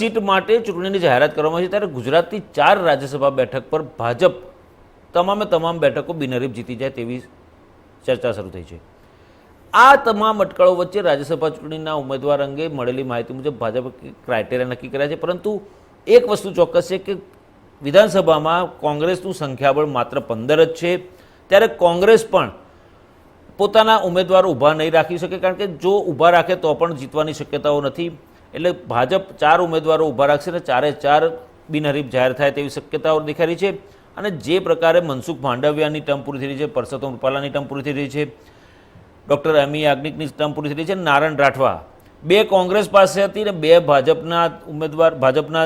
Seat માટે ચૂંટણીની જાહેરાત કરવામાં આવી છે. ત્યારે ગુજરાતની ચાર રાજ્યસભા બેઠક પર ભાજપ તમામે તમામ બેઠકો બિનહરીફ જીતી જાય તેવી ચર્ચા શરૂ થઈ છે. આ તમામ અટકળો વચ્ચે રાજ્યસભા ચૂંટણીના ઉમેદવાર અંગે મળેલી માહિતી મુજબ ભાજપે ક્રાઇટેરિયા નક્કી કર્યા છે. પરંતુ એક વસ્તુ ચોક્કસ છે કે વિધાનસભામાં કોંગ્રેસનું સંખ્યાબળ માત્ર પંદર જ છે. ત્યારે કોંગ્રેસ પણ પોતાના ઉમેદવાર ઊભા નહીં રાખી શકે, કારણ કે જો ઊભા રાખે તો પણ જીતવાની શક્યતાઓ નથી. એટલે ભાજપ ચાર ઉમેદવારો ઊભા રાખશે અને ચારે ચાર બિનહરીફ જાહેર થાય તેવી શક્યતાઓ દેખાઈ રહી છે. અને જે પ્રકારે મનસુખ માંડવિયાની ટર્મ પૂરી થઈ રહી છે, પરસોત્તમ રૂપાલાની ટર્મ પૂરી થઈ રહી છે, ડૉક્ટર એમી યાજ્ઞિકની ટર્મ પૂરી થઈ રહી છે નારાયણ રાઠવા. બે કોંગ્રેસ પાસે હતી ને બે ભાજપના ઉમેદવાર, ભાજપના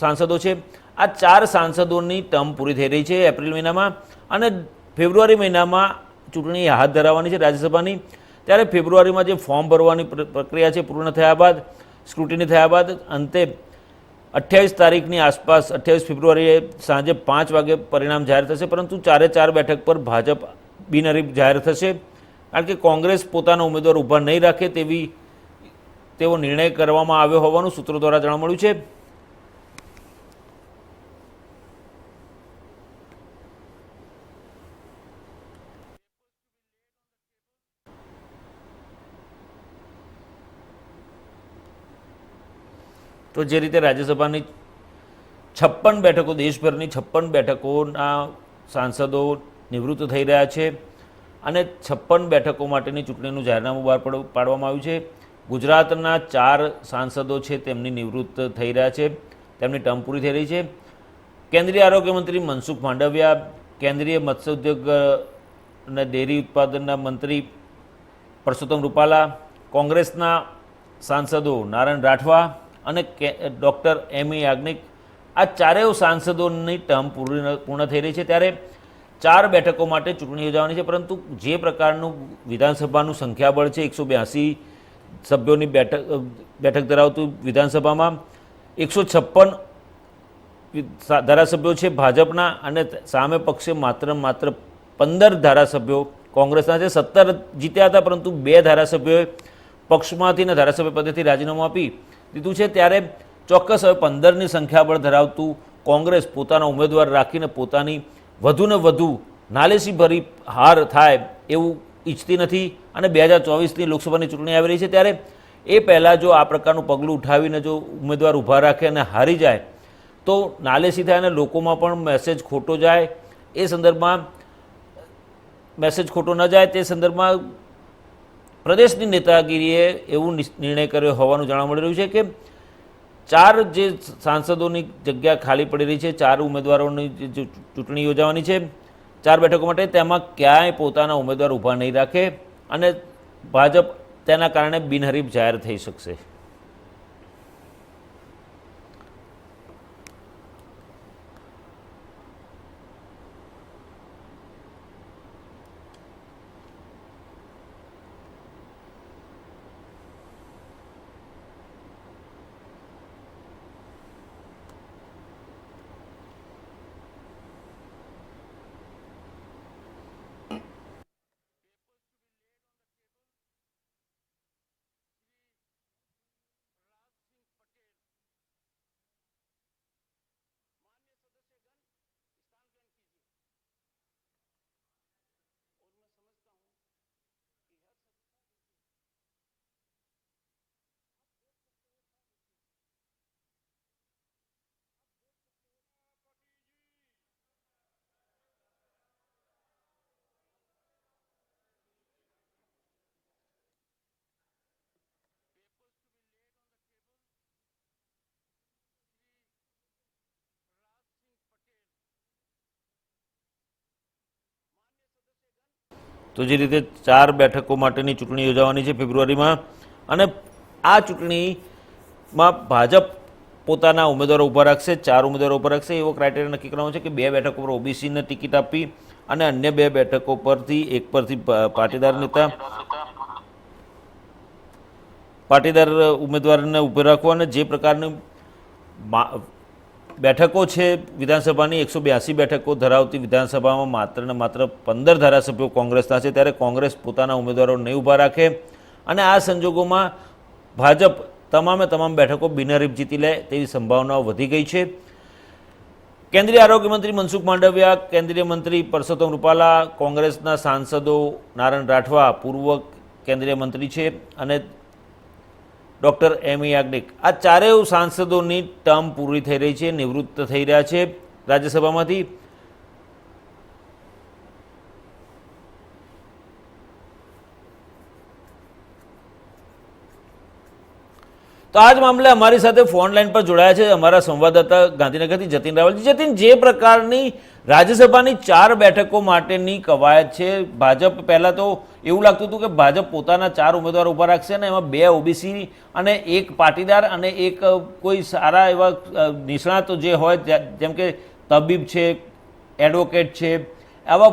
સાંસદો છે. આ ચાર સાંસદોની ટર્મ પૂરી થઈ રહી છે એપ્રિલ મહિનામાં. અને ફેબ્રુઆરી મહિનામાં ચૂંટણી હાથ ધરાવવાની છે રાજ્યસભાની. ત્યારે ફેબ્રુઆરીમાં જે ફોર્મ ભરવાની પ્રક્રિયા છે, પૂર્ણ થયા બાદ, સ્ક્રુટિની થયા બાદ, અંતે અઠ્યાવીસ તારીખની આસપાસ, અઠ્યાવીસ ફેબ્રુઆરીએ સાંજે પાંચ વાગે પરિણામ જાહેર થશે, પરંતુ ચારે ચાર બેઠક પર ભાજપ બિનહરીફ જાહેર થશે. કારણ કે કોંગ્રેસ પોતાના ઉમેદવાર ઊભા નહીં રાખે તેવી તેવો નિર્ણય કરવામાં આવ્યો હોવાનું સૂત્રો દ્વારા જાણવા મળ્યું છે. તો જે રીતે રાજ્યસભાની છપ્પન બેઠકો, દેશભરની છપ્પન બેઠકોના સાંસદો નિવૃત્ત થઈ રહ્યા છે અને છપ્પન બેઠકો માટેની ચૂંટણીનું જાહેરનામું બહાર પાડવામાં આવ્યું છે. ગુજરાતના ચાર સાંસદો છે તેમની નિવૃત્ત થઈ રહ્યા છે. તેમની ટર્મ પૂરી થઈ રહી છે. કેન્દ્રીય આરોગ્ય મંત્રી મનસુખ માંડવિયા, કેન્દ્રીય મત્સ્ય ઉદ્યોગ અને ડેરી ઉત્પાદનના મંત્રી પરસોત્તમ રૂપાલા, કોંગ્રેસના સાંસદો નારાયણ રાઠવા અને ડૉક્ટર એમ એ યાજ્ઞિક, આ ચારેય સાંસદોની ટર્મ પૂર્ણ પૂર્ણ થઈ રહી છે. ત્યારે ચાર બેઠકો માટે ચૂંટણી યોજાવાની છે, પરંતુ જે પ્રકારનું વિધાનસભાનું સંખ્યાબળ છે, એકસો બ્યાસી સભ્યોની બેઠક બેઠક ધરાવતું વિધાનસભામાં, એકસો છપ્પન ધારાસભ્યો છે ભાજપના અને સામે પક્ષે માત્ર માત્ર પંદર ધારાસભ્યો કોંગ્રેસના છે. સત્તર જીત્યા હતા, પરંતુ બે ધારાસભ્યોએ પક્ષમાંથી અને ધારાસભ્ય પદેથી રાજીનામું આપી દીધું છે ત્યારે ચોક્કસ હવે પંદરની સંખ્યાબળ ધરાવતું કોંગ્રેસ પોતાના ઉમેદવાર રાખીને પોતાની વધુને વધુ નાલેસી ભરી હાર થાય એવું ઈચ્છતી નથી અને બે હજાર ચોવીસની લોકસભાની ચૂંટણી આવી રહી છે ત્યારે એ પહેલાં જો આ પ્રકારનું પગલું ઉઠાવીને જો ઉમેદવાર ઊભા રાખે અને હારી જાય, તો નાલેસી થાય અને લોકોમાં પણ મેસેજ ખોટો જાય એ સંદર્ભમાં મેસેજ ખોટો ન જાય તે સંદર્ભમાં પ્રદેશની નેતાગીરીએ એવું નિર્ણય કર્યો હોવાનું જાણવા મળી રહ્યું છે કે ચાર જે સાંસદોની જગ્યા ખાલી પડી રહી છે, ચાર ઉમેદવારોની જે ચૂંટણી યોજાવાની છે, ચાર બેઠકો માટે તેમાં ક્યાંય પોતાના ઉમેદવાર ઊભા નહીં રાખે અને ભાજપ તેના કારણે બિનહરીફ જાહેર થઈ શકશે. તો જે રીતે ચાર બેઠકો માટેની ચૂંટણી યોજાવાની છે ફેબ્રુઆરીમાં, અને આ ચૂંટણીમાં ભાજપ પોતાના ઉમેદવારો ઊભા રાખશે, ચાર ઉમેદવારો ઊભા રાખશે. એવો ક્રાઇટેરિયા નક્કી કરવાનો છે કે બે બેઠકો પર ઓબીસીને ટિકિટ આપી અને અન્ય બે બેઠકો પરથી એક પરથી પાટીદાર નેતા, પાટીદાર ઉમેદવારને ઊભો રાખવા અને જે પ્રકારની બેઠકો છે વિધાનસભાની, એકસો બ્યાસી બેઠકો ધરાવતી વિધાનસભામાં માત્ર ને માત્ર પંદર ધારાસભ્યો કોંગ્રેસના છે, ત્યારે કોંગ્રેસ પોતાના ઉમેદવારો નહીં ઊભા રાખે. અને આ સંજોગોમાં ભાજપ તમામે તમામ બેઠકો બિનહરીફ જીતી લે તેવી સંભાવનાઓ વધી ગઈ છે. કેન્દ્રીય આરોગ્ય મંત્રી મનસુખ માંડવિયા, કેન્દ્રીય મંત્રી પરસોત્તમ રૂપાલા, કોંગ્રેસના સાંસદો નારાયણ રાઠવા, પૂર્વ કેન્દ્રીય મંત્રી છે અને ડૉક્ટર એમ યાજ્ઞિક આ ચારેય સાંસદોની ટર્મ પૂરી થઈ રહી છે, નિવૃત્ત થઈ રહ્યા છે રાજ્યસભામાંથી. તો આ જ મામલે અમારી સાથે ફોન લાઈન પર જોડાયા છે અમારા સંવાદદાતા ગાંધીનગરથી જતીન રાવલજી. જતીન, જે પ્રકારની રાજ્યસભાની ચાર બેઠકો માટેની કવાયત છે, ભાજપ પહેલાં તો એવું લાગતું હતું કે ભાજપ પોતાના ચાર ઉમેદવાર ઊભા રાખશે અને એમાં બે ઓબીસી અને એક પાટીદાર અને એક કોઈ સારા એવા નિષ્ણાતો જે હોય જેમ કે તબીબ છે એડવોકેટ છે, આવા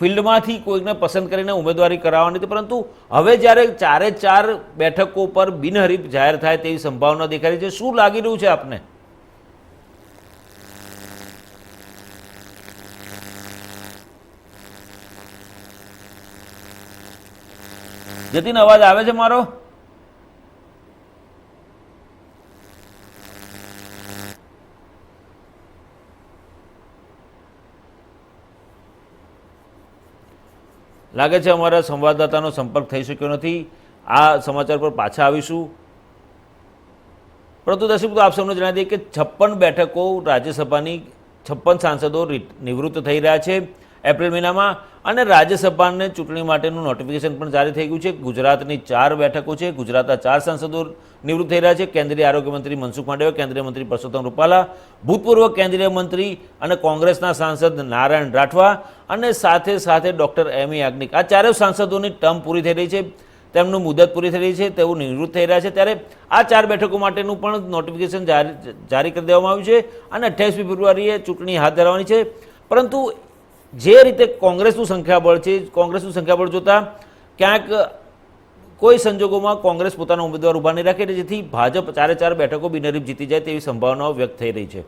ફિલ્ડમાંથી કોઈકને પસંદ કરીને ઉમેદવારી કરાવવાની હતી. પરંતુ હવે જ્યારે ચારે ચાર બેઠકો પર બિનહરીફ જાહેર થાય તેવી સંભાવના દેખાય છે, શું લાગી રહ્યું છે આપને? જતીન, અવાજ આવે છે મારો? લાગે છે અમારા સંવાદદાતાનો સંપર્ક થઈ શક્યો નથી. આ સમાચાર પર પાછા આવીશું. પરંતુ દર્શક મિત્રો, આપ સૌને જણાવી દઈએ કે છપ્પન બેઠકો રાજ્યસભાની છપ્પન સાંસદો નિવૃત્ત થઈ રહ્યા છે. એપ્રિલ મહિનામાં અને રાજ્યસભાને ચૂંટણી માટેનું નોટિફિકેશન પણ જારી થઈ ગયું છે. ગુજરાતની ચાર બેઠકો છે. ગુજરાતના ચાર સાંસદો નિવૃત્ત થઈ રહ્યા છે. કેન્દ્રીય આરોગ્ય મંત્રી મનસુખ માંડવિયા, કેન્દ્રીય મંત્રી પરસોત્તમ રૂપાલા, ભૂતપૂર્વ કેન્દ્રીય મંત્રી અને કોંગ્રેસના સાંસદ નારાયણ રાઠવા અને સાથે સાથે ડૉક્ટર એમ યાજ્ઞિક. આ ચારેય સાંસદોની ટર્મ પૂરી થઈ રહી છે. તેમનું મુદત પૂરી થઈ રહી છે. તેઓ નિવૃત્ત થઈ રહ્યા છે. ત્યારે આ ચાર બેઠકો માટેનું પણ નોટિફિકેશન જારી જારી કરી દેવામાં આવ્યું છે અને અઠ્યાવીસમી ફેબ્રુઆરીએ ચૂંટણી હાથ ધરવાની છે. પરંતુ જે રીતે કોંગ્રેસનું સંખ્યાબળ છે, કોંગ્રેસનું સંખ્યાબળ જોતાં ક્યાંક કોઈ સંજોગોમાં કોંગ્રેસ પોતાનો ઉમેદવાર ઊભા નહીં રાખે જેથી ભાજપ ચારે ચાર બેઠકો બિનહરીફ જીતી જાય તેવી સંભાવનાઓ વ્યક્ત થઈ રહી છે.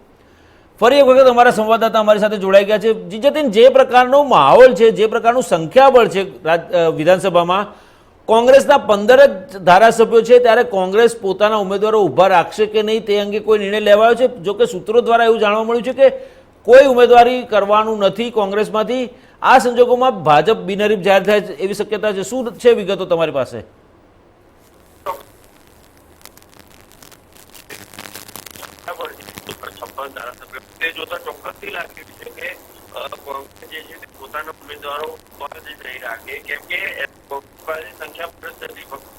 ફરી એક વખત અમારા સંવાદદાતા અમારી સાથે જોડાઈ ગયા છે. જીજતીન જે પ્રકારનો માહોલ છે, જે પ્રકારનું સંખ્યાબળ છે વિધાનસભામાં, કોંગ્રેસના પંદર જ ધારાસભ્યો છે, ત્યારે કોંગ્રેસ પોતાના ઉમેદવારો ઊભા રાખશે કે નહીં તે અંગે કોઈ નિર્ણય લેવાયો છે? જોકે સૂત્રો દ્વારા એવું જાણવા મળ્યું છે કે કોઈ ઉમેદવારી કરવાનું નથી કોંગ્રેસમાંથી. આ સંજોગોમાં ભાજપ બિનહરીફ જાહેર થાય એવી શક્યતા છે. શું છે વિગતો તમારી પાસે? પોતાના ઉમેદવારો નહીં સંખ્યા ફક્ત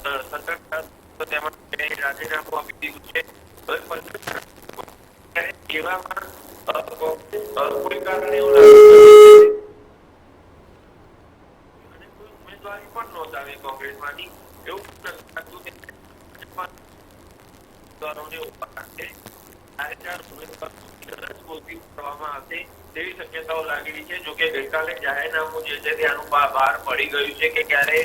રાજીનામું આપી દીધું છે. કોઈ કારણે એવું લાગે અને કોઈ ઉમેદવારી પણ નોંધાવી કોંગ્રેસમાંથી એવું લાગતું કે ઉમેદવારોને ઉપાડશે ચારે ચાર ગોતી કરવામાં આવશે તેવી શક્યતાઓ લાગેલી છે જોકે ગઈકાલે જાહેરનામું જે છે ત્યાંનું બહાર પડી ગયું છે કે ક્યારે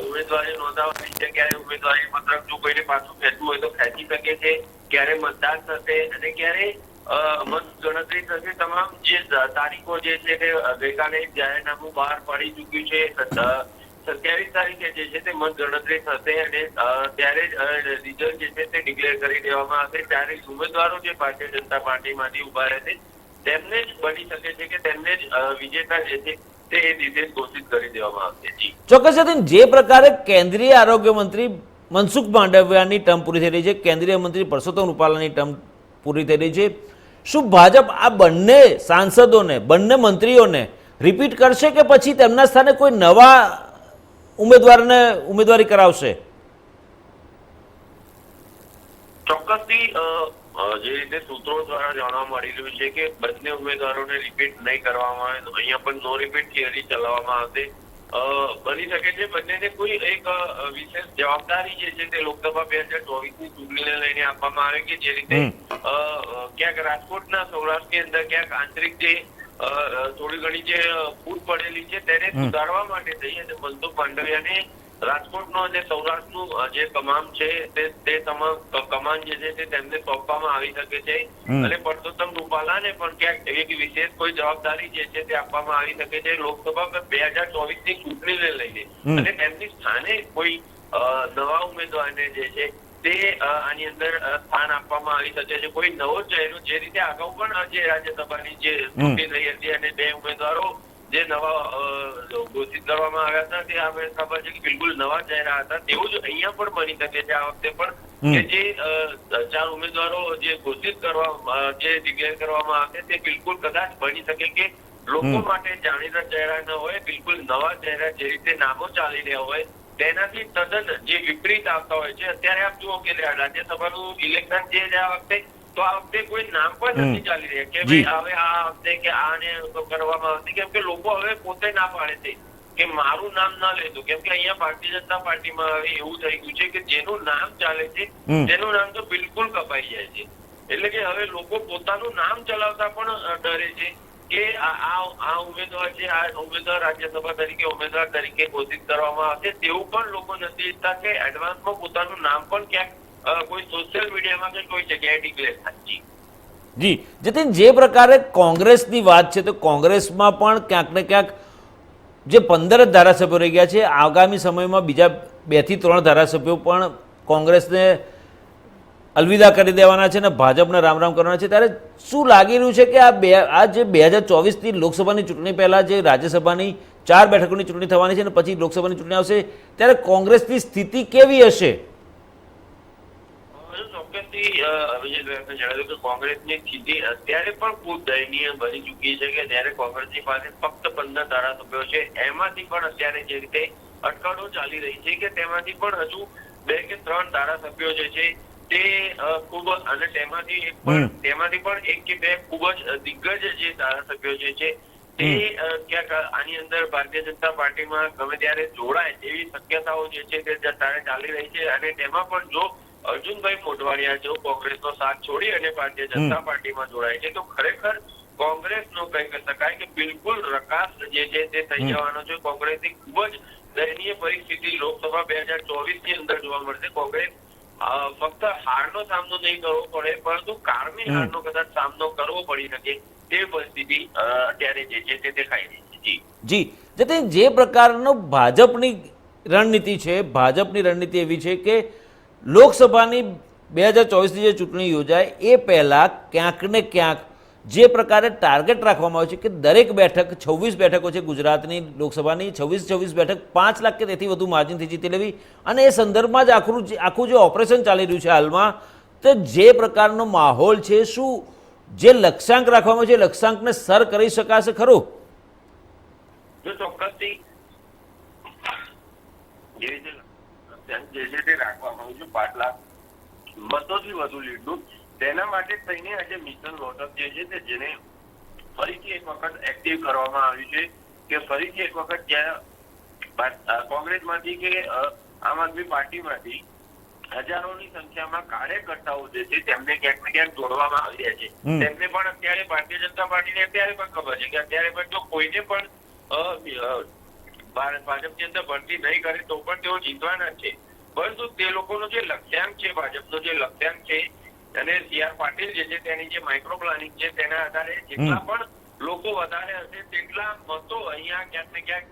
ઉમેદવારી નોંધાવવાની છે ક્યારે ઉમેદવારી પત્રક જો કોઈને પાછું ખેંચવું હોય તો ખેંચી શકે છે. ક્યારે મતદાન થશે અને ક્યારે ગણતરી થશે તમામ જે તારીખો જે છે તે ગઈકાલે જાહેરનામું બહાર પડી ચૂક્યું છે. સત્યાવીસ તારીખે જે છે તે મત ગણતરી થશે અને ત્યારે જ રિઝલ્ટ જે છે તે ડિક્લેર કરી દેવામાં આવશે. ત્યારે ઉમેદવારો જે ભારતીય જનતા પાર્ટીમાંથી ઊભા રહેશે તેમને જ બની શકે છે કે તેમને જ વિજેતા જે છે તે દિવસે ઘોષિત કરી દેવામાં આવશે. ચોક્કસ હતી જે પ્રકારે કેન્દ્રીય આરોગ્ય મંત્રી મનસુખ માંડવિયાની ટર્મ પૂરી થઈ રહી છે, કેન્દ્રીય મંત્રી પરસોત્તમ રૂપાલાની ટર્મ પૂરી થઈ રહી છે શું ભાજપ આ બંને સાંસદોને, બંને મંત્રીઓને રિપીટ કરશે કે પછી તેમના સ્થાને કોઈ નવા ઉમેદવારને ઉમેદવારી કરાવશે? ચોક્કસથી જે રીતે સૂત્રો દ્વારા જાણવા મળી રહ્યું છે કે બંને ઉમેદવારોને રિપીટ નહીં કરવામાં આવે અહીંયા પણ નો રિપીટ થિયરી ચલાવવામાં આવશે. બની શકે છે. બંનેને કોઈ એક વિશેષ જવાબદારી જે છે તે લોકસભા બે હજાર ચોવીસની ચૂંટણીને લઈને આપવામાં આવે કે જે રીતે ક્યાંક રાજકોટના સૌરાષ્ટ્રની અંદર ક્યાંક આંતરિક જે થોડી ઘણી જે ફૂટ પડેલી છે તેને સુધારવા માટે થઈ અને મનસુખ માંડવિયાને રાજકોટનો અને સૌરાષ્ટ્રનું જે કમાન છે તે તે કમાન જે છે તે તેમને સોંપવામાં આવી શકે છે. અને પરસોત્તમ રૂપાલાને પણ ક્યાંક એવી વિશેષ કોઈ જવાબદારી જે છે તે આપવામાં આવી શકે છે. લોકસભા બે હજાર ચોવીસની ચૂંટણીને લઈને. અને તેમની સ્થાને કોઈ નવા ઉમેદવારને જે છે તે આની અંદર સ્થાન આપવામાં આવી શકે છે. કોઈ નવો ચહેરો જે રીતે અગાઉ પણ જે રાજ્યસભાની જે ચૂંટણી થઈ હતી અને બે ઉમેદવારો જે નવા ઘોષિત કરવામાં આવ્યા હતા તે આપણે ખબર છે કે બિલકુલ નવા ચહેરા હતા. તેવું જ અહીંયા પણ બની શકે છે આ વખતે પણ. કે જે ચાર ઉમેદવારો જે ઘોષિત કરવા જે ડિક્લેર કરવામાં આવે તે બિલકુલ કદાચ બની શકે કે લોકો માટે જાણીતા ચહેરા ન હોય બિલકુલ નવા ચહેરા જે રીતે નામો ચાલી રહ્યા હોય તેનાથી તદ્દન જે વિપરીત આવતા હોય છે. અત્યારે આપ જુઓ કે રાજ્યસભાનું ઇલેક્શન જે આ વખતે તો આ વખતે કોઈ નામ પણ નથી ચાલી રહ્યા કે ભાઈ હવે આ વખતે કે આને કરવામાં આવશે. કેમ કે લોકો હવે પોતે ના પાડે છે કે મારું નામ ના લેતું. કેમ કે અહીંયા ભારતીય જનતા પાર્ટીમાં હવે એવું થઈ ગયું છે કે જેનું નામ ચાલે છે તેનું નામ તો બિલકુલ કપાઈ જાય છે. એટલે કે હવે લોકો પોતાનું નામ ચલાવતા પણ ડરે છે કે આ ઉમેદવાર છે આ ઉમેદવાર રાજ્યસભા તરીકે ઉમેદવાર તરીકે ઘોષિત કરવામાં આવશે. તેવું પણ લોકો નથી ઈચ્છતા કે એડવાન્સમાં પોતાનું નામ પણ ક્યાંક કોઈ સોશિયલ મીડિયામાં કોઈ જગ્યાએ ડિક્લેર થાય. જી. જતીન, જે પ્રકારે કોંગ્રેસની વાત છે, તો કોંગ્રેસમાં પણ ક્યાંક ને ક્યાંક જે પંદર જ ધારાસભ્યો રહી ગયા છે, આગામી સમયમાં બીજા બેથી ત્રણ ધારાસભ્યો પણ કોંગ્રેસને અલવિદા કરી દેવાના છે અને ભાજપને રામ રામ કરવાના છે. ત્યારે શું લાગી રહ્યું છે કે આ બે આ જે બે હજાર ચોવીસની લોકસભાની ચૂંટણી પહેલાં જે રાજ્યસભાની ચાર બેઠકોની ચૂંટણી થવાની છે અને પછી લોકસભાની ચૂંટણી આવશે, ત્યારે કોંગ્રેસની સ્થિતિ કેવી હશે? ચોક્કસથી અ, જણાવ્યું કે કોંગ્રેસની સ્થિતિ અત્યારે પણ ખૂબ દયનીય બની ચૂકી છે કે જ્યારે કોંગ્રેસની પાસે ફક્ત પંદર ધારાસભ્યો છે એમાંથી પણ અત્યારે જે રીતે અટકળો ચાલી રહી છે કે તેમાંથી પણ હજુ બે કે ત્રણ ધારાસભ્યો જે છે તે ખૂબ અને તેમાંથી તેમાંથી પણ એક કે બે ખૂબ જ દિગ્ગજ જે ધારાસભ્યો જે છે તે ક્યાંક આની અંદર ભારતીય જનતા પાર્ટીમાં ગમે ત્યારે જોડાય તેવી શક્યતાઓ જે છે તે અત્યારે ચાલી રહી છે અને તેમાં પણ જો અર્જુનભાઈ મોઢવાડિયા જો કોંગ્રેસનો સાથ છોડી અને ભારતીય જનતા પાર્ટીમાં જોડાય છે તો ખરેખર કોંગ્રેસનો કહી શકાય કે બિલકુલ રકાસ જે છે તે થઈ જવાનો છે. કોંગ્રેસની ખૂબ જ દયનીય પરિસ્થિતિ લોકસભા બે હજાર ચોવીસની અંદર જોવા મળશે. કોંગ્રેસ ફક્ત હારનો સામનો નહીં કરવો પડે પરંતુ કારમી હારનો કદાચ સામનો કરવો પડી શકે તે પરિસ્થિતિ અત્યારે જે છે તે દેખાઈ રહી છે. જી. જી. જતીન જે પ્રકારનો ભાજપની રણનીતિ છે ભાજપની રણનીતિ એવી છે કે લોકસભાની બે હજાર ચોવીસની જે ચૂંટણી યોજાય, એ પહેલાં ક્યાંક ને ક્યાંક જે પ્રકારે ટાર્ગેટ રાખવામાં આવે છે કે દરેક બેઠક છવ્વીસ બેઠકો છે ગુજરાતની, લોકસભાની છવ્વીસ છવ્વીસ બેઠક પાંચ લાખ કે તેથી વધુ માર્જિનથી જીતી લેવી અને એ સંદર્ભમાં જ આખું આખું જે ઓપરેશન ચાલી રહ્યું છે હાલમાં, તો જે પ્રકારનો માહોલ છે, શું જે લક્ષ્યાંક રાખવામાં છે, એ લક્ષ્યાંકને સર કરી શકાશે ખરું? જો ચોક્કસથી જે છે તે રાખવામાં આવ્યું છે લાખ મતોથી વધુ લીડનું તેના માટે થઈને આજે મિશન વોટઅપ જે છે તે જેને ફરીથી એક વખત એક્ટિવ કરવામાં આવ્યું છે કે ફરીથી એક વખત જ્યાં કોંગ્રેસમાંથી કે આમ આદમી પાર્ટીમાંથી હજારોની સંખ્યામાં કાર્યકર્તાઓ જે છે તેમને ક્યાંક ને ક્યાંક જોડવામાં આવી રહ્યા છે. તેમને પણ અત્યારે ભારતીય જનતા પાર્ટીને અત્યારે પણ ખબર છે કે અત્યારે પણ જો કોઈને પણ ભારત ભાજપની અંદર ભરતી નહીં કરે તો પણ તેઓ જીતવાના છે. પરંતુ તે લોકોનો જે લક્ષ્યાંક છે ભાજપનો જે લક્ષ્યાંક છે અને સી આર પાટીલ જે છે તેની જે માઇક્રો પ્લાનિંગ છે તેના આધારે જેટલા પણ લોકો વધારે હશે તેટલા મતો અહીંયા ક્યાંક ને ક્યાંક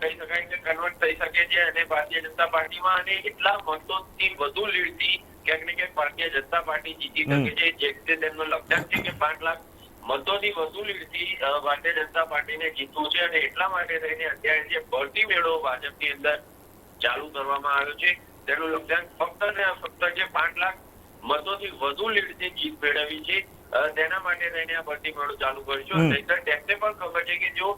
કહી શકાય કે કન્વર્ટ થઈ શકે છે અને ભારતીય જનતા પાર્ટીમાં અને એટલા મતોથી વધુ લીડથી ક્યાંક ને ક્યાંક ભારતીય જનતા પાર્ટી જીતી શકે છે. જે તેમનો લક્ષ્યાંક છે કે પાંચ લાખ મતોથી વધુ લીડથી ભારતીય જનતા પાર્ટીને જીતવું છે અને એટલા માટે થઈને અત્યારે જે ભરતી મેળો ભાજપની અંદર ચાલુ કરવામાં આવ્યો છે તેનું લક્ષ્યાંક ફક્ત ને ફક્ત જે પાંચ લાખ મતોથી વધુ લીડથી જીત મેળવી છે તેના માટે થઈને આ ભરતી મેળો ચાલુ કર્યો છે. નહીંતર તેમને પણ ખબર છે કે જો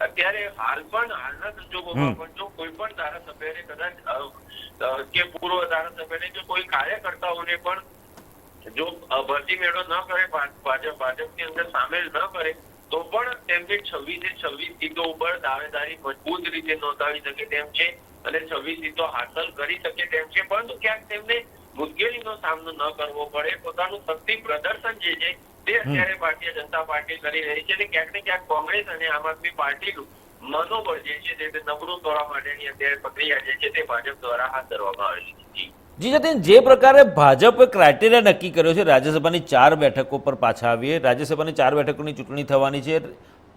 અત્યારે હાલ પણ હાલના સંજોગોમાં પણ જો કોઈ પણ ધારાસભ્યને કદાચ કે પૂર્વ ધારાસભ્યને જો કોઈ કાર્યકર્તાઓને પણ જો ભરતી મેળો ન કરે ભાજપ ભાજપની અંદર સામેલ ન કરે તો પણ તેમને છવ્વીસે છવ્વીસ સીટો ઉપર દાવેદારી મજબૂત રીતે નોંધાવી શકે તેમ છે અને છવ્વીસ સીટો હાંસલ કરી શકે તેમ છે. પરંતુ ક્યાંક તેમને મુશ્કેલીનો સામનો ન કરવો પડે. પોતાનું શક્તિ પ્રદર્શન જે છે તે અત્યારે ભારતીય જનતા પાર્ટી કરી રહી છે અને ક્યાંક ને ક્યાંક કોંગ્રેસ અને આમ આદમી પાર્ટીનું મનોબળ જે છે તે નબળું કરવા માટેની અત્યારે પ્રક્રિયા જે છે તે ભાજપ દ્વારા હાથ ધરવામાં આવે છે. જી. જતીન, જે પ્રકારે ભાજપે ક્રાઇટેરિયા નક્કી કર્યો છે, રાજ્યસભાની ચાર બેઠકો પર પાછા આવીએ રાજ્યસભાની ચાર બેઠકોની ચૂંટણી થવાની છે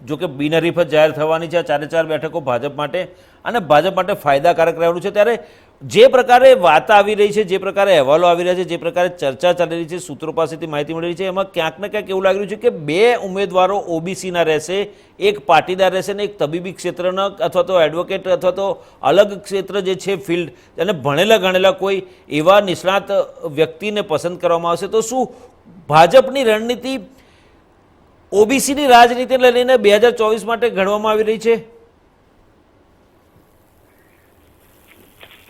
જો કે બિનહરીફ જ જાહેર થવાની છે આ ચારે ચાર બેઠકો ભાજપ માટે અને ભાજપ માટે ફાયદાકારક રહેવાનું છે. ત્યારે જે પ્રકારે વાત આવી રહી છે, જે પ્રકારે અહેવાલો આવી રહ્યા છે, જે પ્રકારે ચર્ચા ચાલી રહી છે, સૂત્રો પાસેથી માહિતી મળી રહી છે, એમાં ક્યાંક ને ક્યાંક એવું લાગી રહ્યું છે કે બે ઉમેદવારો ઓબીસીના રહેશે, એક પાટીદાર રહેશે ને એક તબીબી ક્ષેત્રના અથવા તો એડવોકેટ અથવા તો અલગ ક્ષેત્ર જે છે ફિલ્ડ અને ભણેલા ગણેલા કોઈ એવા નિષ્ણાત વ્યક્તિને પસંદ કરવામાં આવશે. તો શું ભાજપની રણનીતિ ઓબીસીની રાજનીતિને લઈને બે હજાર ચોવીસ માટે ઘડવામાં આવી રહી છે?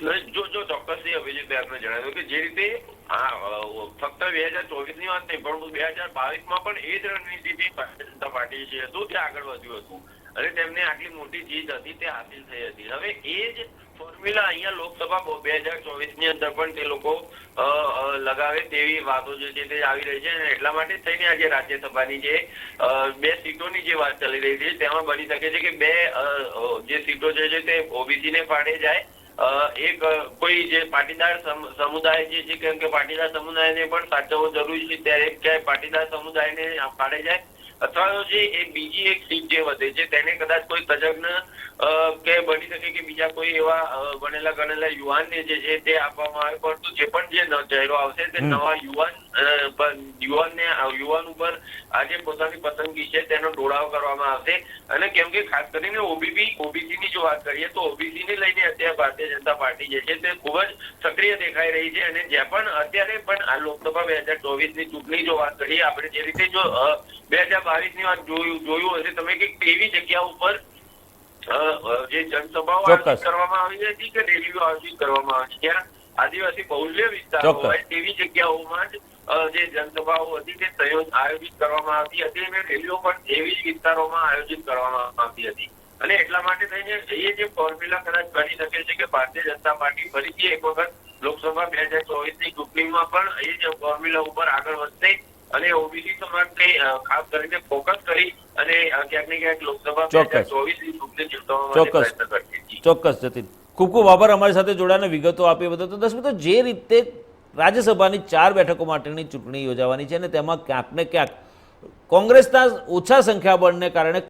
જો જો, ચોક્કસથી અભિજીતભાઈ આપને જણાવ્યું કે જે રીતે, હા ફક્ત બે હજાર ચોવીસની વાત નહીં, પરંતુ બે હજાર બાવીસમાં પણ એ જ રણનીતિથી ભારતીય જનતા પાર્ટી જે હતું તે આગળ વધ્યું હતું. અને તેમને આટલી મોટી જીત હતી, તે હાસિલ થઈ હતી. હવે એ જ ફોર્મ્યુલા અહીંયા લોકસભા બે હજાર ચોવીસની અંદર પણ તે લોકો લગાવે તેવી વાતો જે છે તે આવી રહી છે અને એટલા માટે થઈને આજે રાજ્યસભાની જે બે સીટોની જે વાત ચાલી રહી છે, તેમાં બની શકે છે કે બે જે સીટો જે છે તે ઓબીસી ને ફાળે જાય એક કોઈ જે પાટીદાર સમ- સમુદાય જે છે, કેમ કે પાટીદાર સમુદાયને પણ સાચવવો જરૂરી છે, ત્યારે ક્યાંય પાટીદાર સમુદાયને ફાળે જાય. અથવા તો જે એ બીજી એક સીટ જે વધે છે તેને કદાચ કોઈ તજજ્ઞ કે બની શકે કે બીજા કોઈ એવા ભણેલા ગણેલા યુવાનને જે છે તે આપવામાં આવે પરંતુ જે પણ જે ચહેરો આવશે તે નવા યુવાન યુવાનને યુવાન ઉપર આજે પોતાની પસંદગી છે તેનો ઢોળાવ કરવામાં આવશે. અને કેમ કે ખાસ કરીને ઓબીસી ઓબીસી ની જો વાત કરીએ તો ઓબીસી ને લઈને અત્યારે ભારતીય જનતા પાર્ટી જે છે તે ખૂબ જ સક્રિય દેખાઈ રહી છે. અને જ્યાં પણ અત્યારે પણ આ લોકસભા બે હજાર ચોવીસની ચૂંટણી જો વાત કરીએ આપણે જે રીતે જો બે હજાર બાવીસની વાત જોયું જોયું હશે તમે કે કેવી જગ્યા ઉપર જે જનસભાઓ આયોજિત કરવામાં આવી હતી કે રેલીઓ આયોજિત કરવામાં આવી છે ત્યાં આદિવાસી બહુલ્ય વિસ્તારો હોય તેવી જગ્યાઓમાં જ જે જનસભાઓ હતી તે આયોજિત કરવામાં આવતી હતી અને રેલીઓ પણ એવી જ વિસ્તારોમાં આયોજિત કરવામાં આવતી હતી. અને એટલા માટે થઈને એ જે ફોર્મ્યુલા કદાચ બની શકે છે કે ભારતીય જનતા પાર્ટી ફરીથી એક વખત લોકસભા બે હજાર ચોવીસની ચૂંટણીમાં પણ એ જે ફોર્મ્યુલા ઉપર આગળ વધશે અને ઓબીસી સમાજને ખાસ કરીને ફોકસ કરી અને ક્યાંક ને ક્યાંક લોકસભા બે હજાર ચોક્કસ. ચોવીસની ચૂંટણી જીતવા પ્રયત્ન કરશે. ચોક્કસ જતીન. ખૂબ ખૂબ આભાર અમારી સાથે જોડાને વિગતો આપી બધો તો દસ મિત્રો જે રીતે રાજ્યસભાની ચાર બેઠકો માટેની ચૂંટણી યોજાવાની છે અને તેમાં ક્યાંક ને ક્યાંક કોંગ્રેસના ઓછા સંખ્યાબળને કારણે